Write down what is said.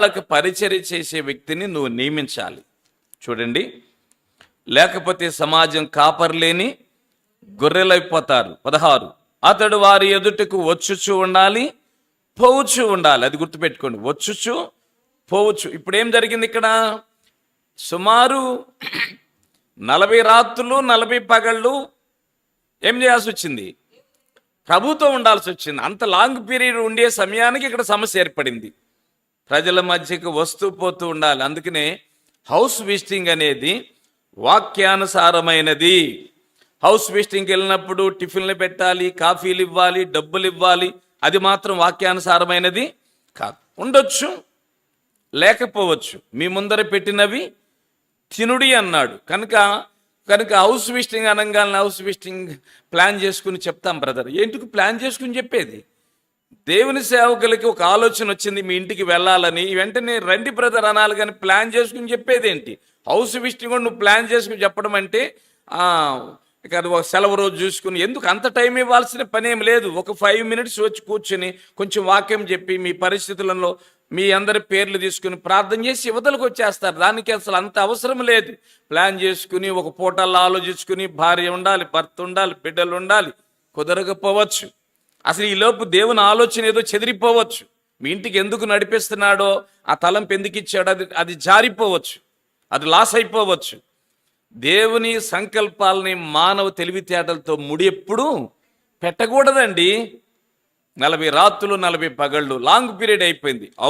వాళ్ళకి పరిచర్య చేసే వ్యక్తిని నువ్వు నియమించాలి. చూడండి. లేకపోతే సమాజం కాపర్లేని గొర్రెలైపోతారు. పదహారు. అతడు వారి ఎదుటకు వచ్చుచు ఉండాలి పోవచ్చు ఉండాలి. అది గుర్తుపెట్టుకోండి. వచ్చుచు పోవచ్చు ఇప్పుడు ఏం జరిగింది ఇక్కడ? సుమారు నలభై రాత్రులు నలభై పగళ్ళు ఏం చేయాల్సి వచ్చింది ప్రభుతో ఉండాల్సి వచ్చింది అంత లాంగ్ పీరియడ్ ఉండే సమయానికి ఇక్కడ సమస్య ఏర్పడింది. ప్రజల మధ్యకి వస్తూ పోతూ ఉండాలి. అందుకనే హౌస్ విజిటింగ్ అనేది వాక్యానుసారమైనది. హౌస్ విజిటింగ్కి వెళ్ళినప్పుడు టిఫిన్లు పెట్టాలి కాఫీలు ఇవ్వాలి డబ్బులు ఇవ్వాలి. అది మాత్రం వాక్యానుసారమైనది కాదు. ఉండొచ్చు లేకపోవచ్చు. మీ ముందర పెట్టినవి తినుడి అన్నాడు. కనుక కనుక హౌస్ విజిటింగ్ అనగానే హౌస్ విజిటింగ్ ప్లాన్ చేసుకుని చెప్తాం బ్రదర్. ఏంటికి ప్లాన్ చేసుకుని చెప్పేది? దేవుని సేవకులకి ఒక ఆలోచన వచ్చింది మీ ఇంటికి వెళ్ళాలని. వెంటనే రండి బ్రదర్ అనాలి కానీ ప్లాన్ చేసుకుని చెప్పేది ఏంటి హౌస్ విజిటింగ్ కూడా నువ్వు ప్లాన్ చేసుకుని చెప్పడం అంటే ఇక అది ఒక సెలవు రోజు చూసుకుని. ఎందుకు అంత టైం ఇవ్వాల్సిన పని ఏం లేదు. ఒక ఫైవ్ మినిట్స్ వచ్చి కూర్చుని కొంచెం వాక్యం చెప్పి మీ పరిస్థితులలో మీ అందరి పేర్లు తీసుకుని ప్రార్థన చేసి యువతలకు వచ్చేస్తారు. దానికి అసలు అంత అవసరం లేదు. ప్లాన్ చేసుకుని ఒక పూటల్లో ఆలోచించుకుని భార్య ఉండాలి భర్త ఉండాలి బిడ్డలు ఉండాలి కుదరకపోవచ్చు. అసలు ఈ లోపు దేవుని ఆలోచన ఏదో చెదిరిపోవచ్చు. మీ ఇంటికి ఎందుకు నడిపిస్తున్నాడో ఆ తలంపు ఎందుకు ఇచ్చాడో అది అది జారిపోవచ్చు. అది లాస్ అయిపోవచ్చు. దేవుని సంకల్పాలని మానవ తెలివితేటలతో ముడి ఎప్పుడు పెట్టకూడదండి. నలభై రాత్రులు నలభై పగళ్ళు లాంగ్ పీరియడ్ అయిపోయింది. అవు